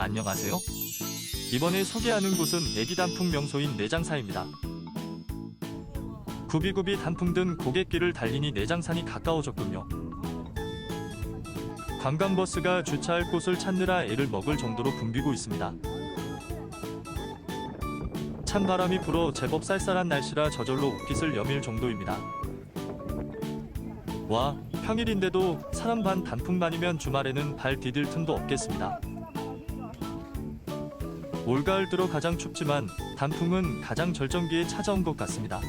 안녕하세요. 이번에 소개하는 곳은 애기 단풍 명소인 내장사입니다. 구비구비 단풍 등 고갯길을 달리니 내장산이 가까워졌군요. 관광버스가 주차할 곳을 찾느라 애를 먹을 정도로 붐비고 있습니다. 찬바람이 불어 제법 쌀쌀한 날씨라 저절로 옷깃을 여밀 정도입니다. 와, 평일인데도 사람 반 단풍 반이면 주말에는 발 디딜 틈도 없겠습니다. 올가을 들어 가장 춥지만 단풍은 가장 절정기에 찾아온 것 같습니다.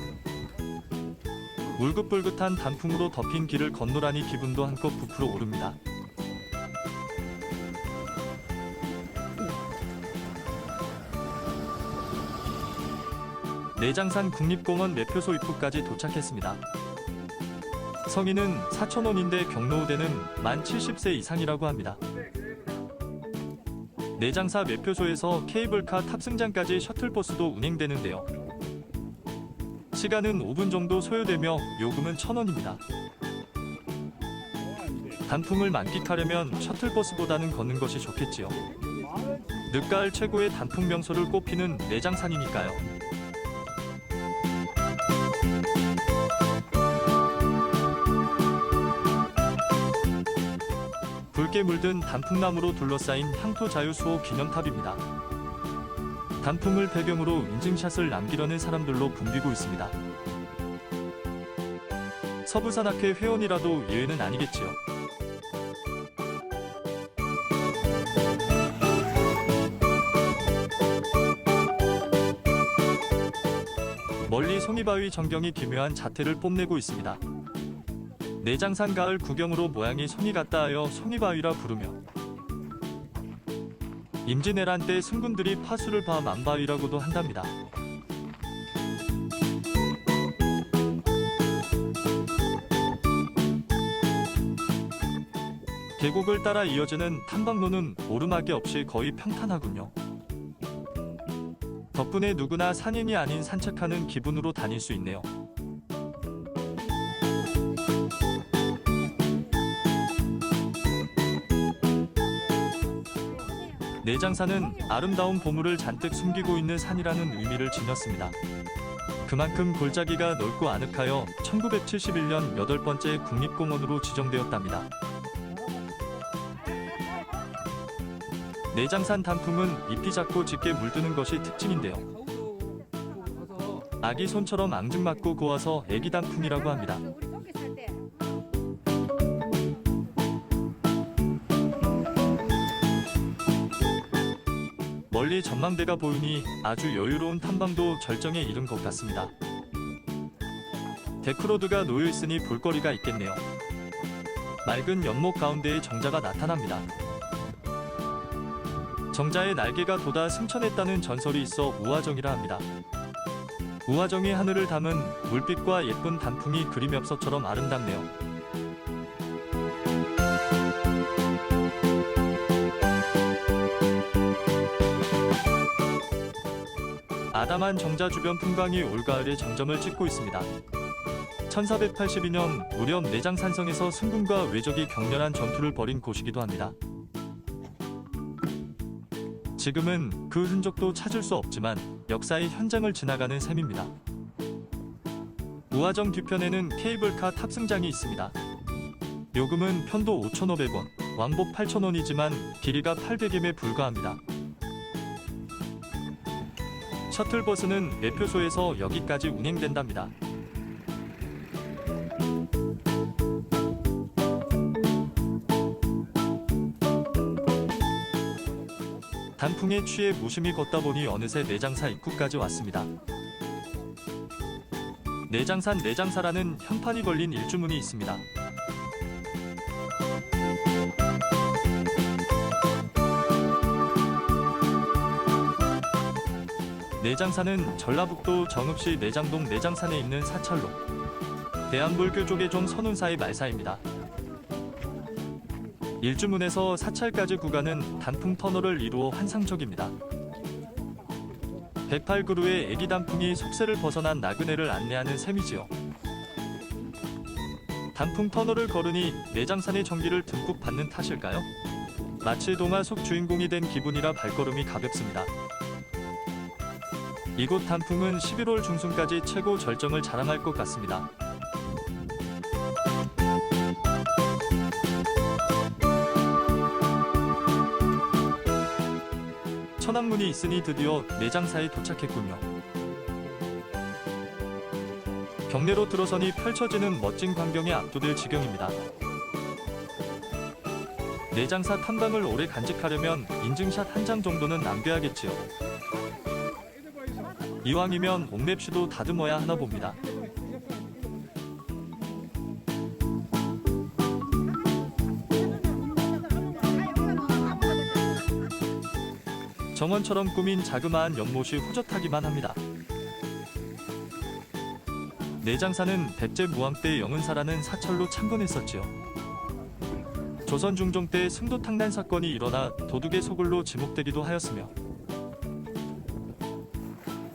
울긋불긋한 단풍으로 덮인 길을 건너라니 기분도 한껏 부풀어 오릅니다. 내장산 국립공원 매표소 입구까지 도착했습니다. 성인은 4,000원인데 경로우대는 만 70세 이상이라고 합니다. 내장사 매표소에서 케이블카 탑승장까지 셔틀버스도 운행되는데요. 시간은 5분 정도 소요되며 요금은 1,000원입니다. 단풍을 만끽하려면 셔틀버스보다는 걷는 것이 좋겠지요. 늦가을 최고의 단풍 명소를 꼽히는 내장산이니까요. 붉게 물든 단풍나무로 둘러싸인 향토 자유수호 기념탑입니다. 단풍을 배경으로 인증샷을 남기려는 사람들로 붐비고 있습니다. 서부산악회 회원이라도 예외는 아니겠지요. 멀리 송이바위 전경이 기묘한 자태를 뽐내고 있습니다. 내장산 가을 구경으로 모양이 송이 같다 하여 송이바위라 부르며 임진왜란 때 승군들이 파수를 봐 만바위라고도 한답니다. 계곡을 따라 이어지는 탐방로는 오르막이 없이 거의 평탄하군요. 덕분에 누구나 산인이 아닌 산책하는 기분으로 다닐 수 있네요. 내장산은 아름다운 보물을 잔뜩 숨기고 있는 산이라는 의미를 지녔습니다. 그만큼 골짜기가 넓고 아늑하여 1971년 여덟 번째 국립공원으로 지정되었답니다. 내장산 단풍은 잎이 작고 짙게 물드는 것이 특징인데요. 아기 손처럼 앙증맞고 고와서 애기 단풍이라고 합니다. 멀리 전망대가 보이니 아주 여유로운 탐방도 절정에 이른 것 같습니다. 데크로드가 놓여 있으니 볼거리가 있겠네요. 맑은 연목 가운데에 정자가 나타납니다. 정자의 날개가 돋아 승천했다는 전설이 있어 우화정이라 합니다. 우화정이 하늘을 담은 물빛과 예쁜 단풍이 그림 엽서처럼 아름답네요. 아담한 정자 주변 풍광이 올가을에 정점을 찍고 있습니다. 1482년 무렵 내장 산성에서 승군과 외적이 격렬한 전투를 벌인 곳이기도 합니다. 지금은 그 흔적도 찾을 수 없지만 역사의 현장을 지나가는 셈입니다. 우화정 뒤편에는 케이블카 탑승장이 있습니다. 요금은 편도 5,500원, 왕복 8,000원이지만 길이가 800m에 불과합니다. 셔틀버스는 매표소에서 여기까지 운행된답니다. 단풍에 취해 무심히 걷다 보니 어느새 내장사 입구까지 왔습니다. 내장산 내장사라는 현판이 걸린 일주문이 있습니다. 내장산은 전라북도 정읍시 내장동 내장산에 있는 사찰로 대한불교 조계종 선운사의 말사입니다. 일주문에서 사찰까지 구간은 단풍 터널을 이루어 환상적입니다. 108그루의 애기 단풍이 속세를 벗어난 나그네를 안내하는 셈이지요. 단풍 터널을 걸으니 내장산의 전기를 듬뿍 받는 탓일까요? 마치 동화 속 주인공이 된 기분이라 발걸음이 가볍습니다. 이곳 단풍은 11월 중순까지 최고 절정을 자랑할 것 같습니다. 천안문이 있으니 드디어 내장사에 도착했군요. 경내로 들어서니 펼쳐지는 멋진 광경에 압도될 지경입니다. 내장사 탐방을 오래 간직하려면 인증샷 한 장 정도는 남겨야겠지요. 이왕이면 옥랩시도 다듬어야 하나 봅니다. 정원처럼 꾸민 자그마한 연못이 호젓하기만 합니다. 내장사는 백제 무왕 때 영은사라는 사철로 창건했었지요. 조선 중종 때 승도 탕난 사건이 일어나 도둑의 소굴로 지목되기도 하였으며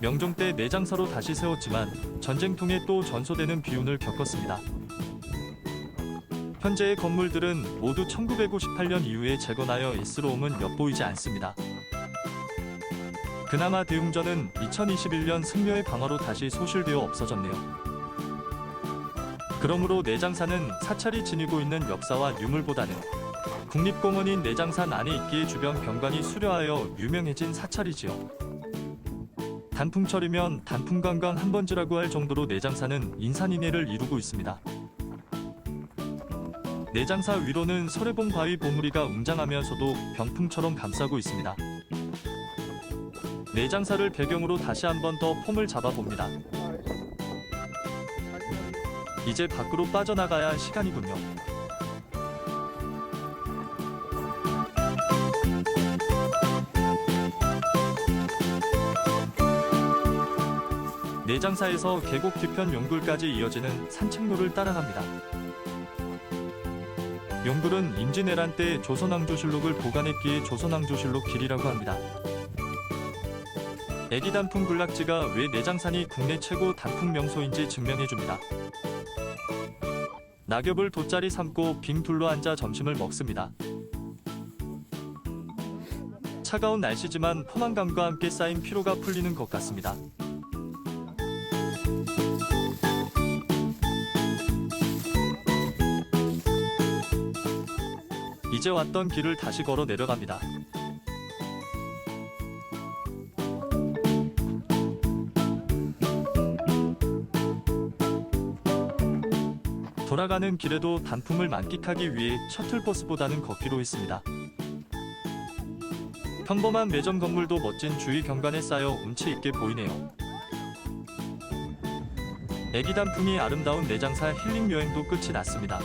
명종 때 내장사로 다시 세웠지만 전쟁통에 또 전소되는 비운을 겪었습니다. 현재의 건물들은 모두 1958년 이후에 재건하여 S로움은 엿보이지 않습니다. 그나마 대웅전은 2021년 승려의 방화로 다시 소실되어 없어졌네요. 그러므로 내장사는 사찰이 지니고 있는 역사와 유물보다는 국립공원인 내장산 안에 있기에 주변 경관이 수려하여 유명해진 사찰이지요. 단풍철이면 단풍관광 한 번지라고 할 정도로 내장사는 인산인해를 이루고 있습니다. 내장사 위로는 설해봉 바위 보물이가 웅장하면서도 병풍처럼 감싸고 있습니다. 내장사를 배경으로 다시 한 번 더 폼을 잡아봅니다. 이제 밖으로 빠져나가야 할 시간이군요. 내장사에서 계곡 뒤편 용굴까지 이어지는 산책로를 따라갑니다. 용굴은 임진왜란 때 조선왕조실록을 보관했기에 조선왕조실록 길이라고 합니다. 애기 단풍 군락지가 왜 내장산이 국내 최고 단풍 명소인지 증명해줍니다. 낙엽을 돗자리 삼고 빙 둘러앉아 점심을 먹습니다. 차가운 날씨지만 포만감과 함께 쌓인 피로가 풀리는 것 같습니다. 이제 왔던 길을 다시 걸어 내려갑니다. 돌아가는 길에도 단풍을 만끽하기 위해 셔틀버스보다는 걷기로 했습니다. 평범한 매점 건물도 멋진 주위 경관에 쌓여 운치 있게 보이네요. 애기 단풍이 아름다운 내장사 힐링 여행도 끝이 났습니다.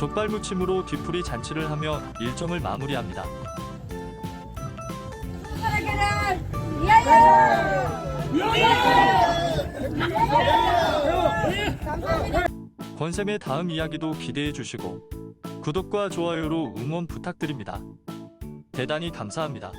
족발 무침으로 뒤풀이 잔치를 하며 일정을 마무리합니다. 권쌤의 다음 이야기도 기대해 주시고 구독과 좋아요로 응원 부탁드립니다. 대단히 감사합니다.